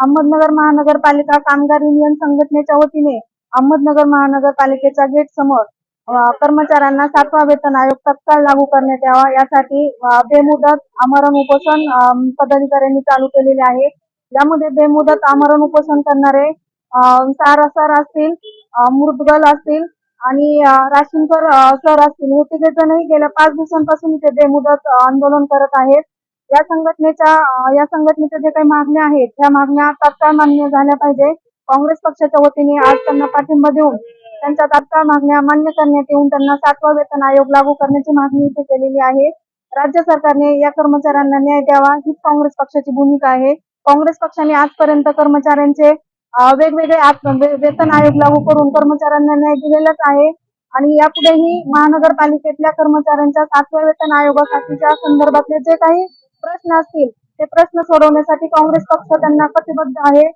अहमदनगर महानगरपालिका कामगार युनियन संघटनेच्या वतीने अहमदनगर महानगरपालिकेच्या गेट समोर कर्मचाऱ्यांना सातवा वेतन आयोग तत्काळ लागू करण्यात यावा. यासाठी बेमुदत आमरण उपोषण पदाधिकाऱ्यांनी चालू केलेले आहे. यामध्ये बेमुदत आमरण उपोषण करणारे सार सर असतील मृदगल असतील आणि राशींकर सर असतील. हे तिघे जणही गेल्या पाच दिवसांपासून इथे बेमुदत आंदोलन करत आहेत. या संघटनेच्या या संघटनेच्या जे काही मागण्या आहेत त्या मागण्या तात्काळ मान्य झाल्या पाहिजे. काँग्रेस पक्षाच्या वतीने आज त्यांना पाठिंबा देऊन त्यांच्या तात्काळ मागण्या मान्य करण्यात येऊन त्यांना सातवा वेतन आयोग लागू करण्याची मागणी इथे केलेली आहे. राज्य सरकारने या कर्मचाऱ्यांना न्याय द्यावा हीच काँग्रेस पक्षाची भूमिका आहे. काँग्रेस पक्षाने आजपर्यंत कर्मचाऱ्यांचे वेगवेगळे वेतन आयोग लागू करून कर्मचाऱ्यांना न्याय दिलेलाच आहे. आणि यापुढेही महानगरपालिकेतल्या कर्मचाऱ्यांच्या सातव्या वेतन आयोगासाठीच्या संदर्भातले जे काही प्रश्न असतील ते प्रश्न सोडवण्यासाठी काँग्रेस पक्ष त्यांना कटिबद्ध आहे.